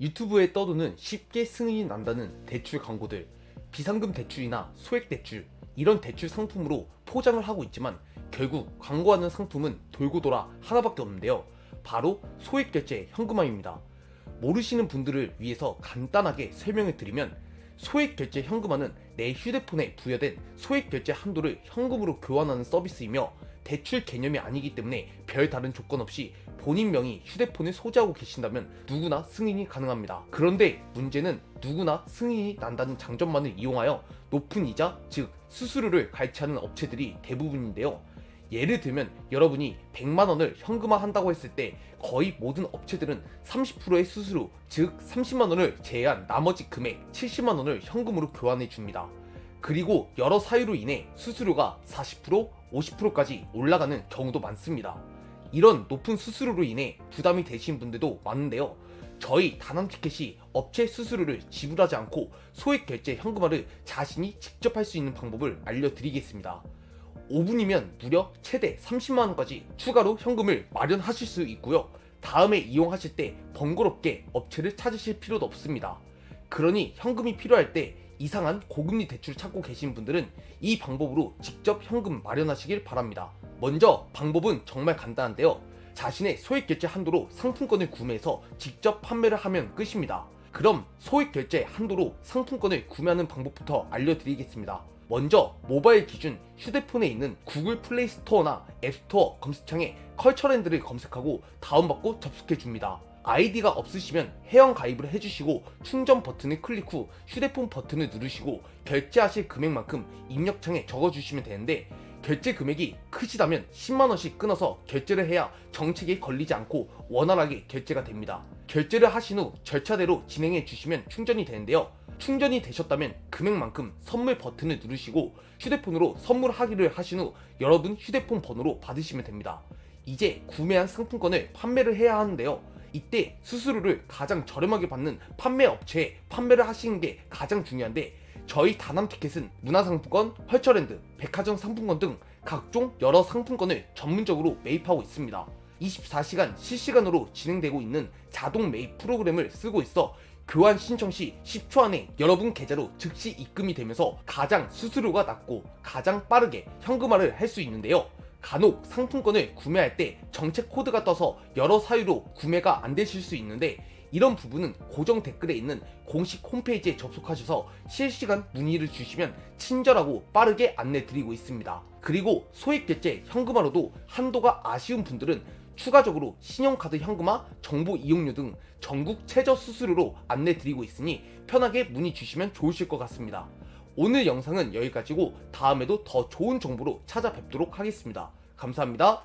유튜브에 떠도는 쉽게 승인이 난다는 대출 광고들, 비상금 대출이나 소액 대출, 이런 대출 상품으로 포장을 하고 있지만 결국 광고하는 상품은 돌고 돌아 하나밖에 없는데요. 바로 소액 결제 현금화입니다. 모르시는 분들을 위해서 간단하게 설명을 드리면 소액 결제 현금화는 내 휴대폰에 부여된 소액 결제 한도를 현금으로 교환하는 서비스이며 대출 개념이 아니기 때문에 별 다른 조건 없이 본인 명의 휴대폰을 소지하고 계신다면 누구나 승인이 가능합니다. 그런데 문제는 누구나 승인이 난다는 장점만을 이용하여 높은 이자, 즉 수수료를 갈취하는 업체들이 대부분인데요. 예를 들면 여러분이 100만 원을 현금화한다고 했을 때 거의 모든 업체들은 30%의 수수료, 즉 30만 원을 제외한 나머지 금액 70만 원을 현금으로 교환해 줍니다. 그리고 여러 사유로 인해 수수료가 40%, 50%까지 올라가는 경우도 많습니다. 이런 높은 수수료로 인해 부담이 되신 분들도 많은데요. 저희 다낭티켓이 업체 수수료를 지불하지 않고 소액 결제 현금화를 자신이 직접 할 수 있는 방법을 알려드리겠습니다. 5분이면 무려 최대 30만원까지 추가로 현금을 마련하실 수 있고요. 다음에 이용하실 때 번거롭게 업체를 찾으실 필요도 없습니다. 그러니 현금이 필요할 때 이상한 고금리 대출 찾고 계신 분들은 이 방법으로 직접 현금 마련하시길 바랍니다. 먼저 방법은 정말 간단한데요. 자신의 소액 결제 한도로 상품권을 구매해서 직접 판매를 하면 끝입니다. 그럼 소액 결제 한도로 상품권을 구매하는 방법부터 알려드리겠습니다. 먼저 모바일 기준 휴대폰에 있는 구글 플레이 스토어나 앱 스토어 검색창에 컬처랜드를 검색하고 다운받고 접속해 줍니다. 아이디가 없으시면 회원 가입을 해주시고 충전 버튼을 클릭 후 휴대폰 버튼을 누르시고 결제하실 금액만큼 입력창에 적어주시면 되는데 결제 금액이 크시다면 10만원씩 끊어서 결제를 해야 정책에 걸리지 않고 원활하게 결제가 됩니다. 결제를 하신 후 절차대로 진행해 주시면 충전이 되는데요. 충전이 되셨다면 금액만큼 선물 버튼을 누르시고 휴대폰으로 선물 하기를 하신 후 여러분 휴대폰 번호로 받으시면 됩니다. 이제 구매한 상품권을 판매를 해야 하는데요. 이때 수수료를 가장 저렴하게 받는 판매 업체에 판매를 하시는 게 가장 중요한데 저희 다남 티켓은 문화상품권, 헐처랜드, 백화점 상품권 등 각종 여러 상품권을 전문적으로 매입하고 있습니다. 24시간 실시간으로 진행되고 있는 자동 매입 프로그램을 쓰고 있어 교환 신청 시 10초 안에 여러분 계좌로 즉시 입금이 되면서 가장 수수료가 낮고 가장 빠르게 현금화를 할 수 있는데요. 간혹 상품권을 구매할 때 정책 코드가 떠서 여러 사유로 구매가 안 되실 수 있는데 이런 부분은 고정 댓글에 있는 공식 홈페이지에 접속하셔서 실시간 문의를 주시면 친절하고 빠르게 안내 드리고 있습니다. 그리고 소액 결제 현금화로도 한도가 아쉬운 분들은 추가적으로 신용카드 현금화, 정보 이용료 등 전국 최저 수수료로 안내 드리고 있으니 편하게 문의 주시면 좋으실 것 같습니다. 오늘 영상은 여기까지고 다음에도 더 좋은 정보로 찾아뵙도록 하겠습니다. 감사합니다.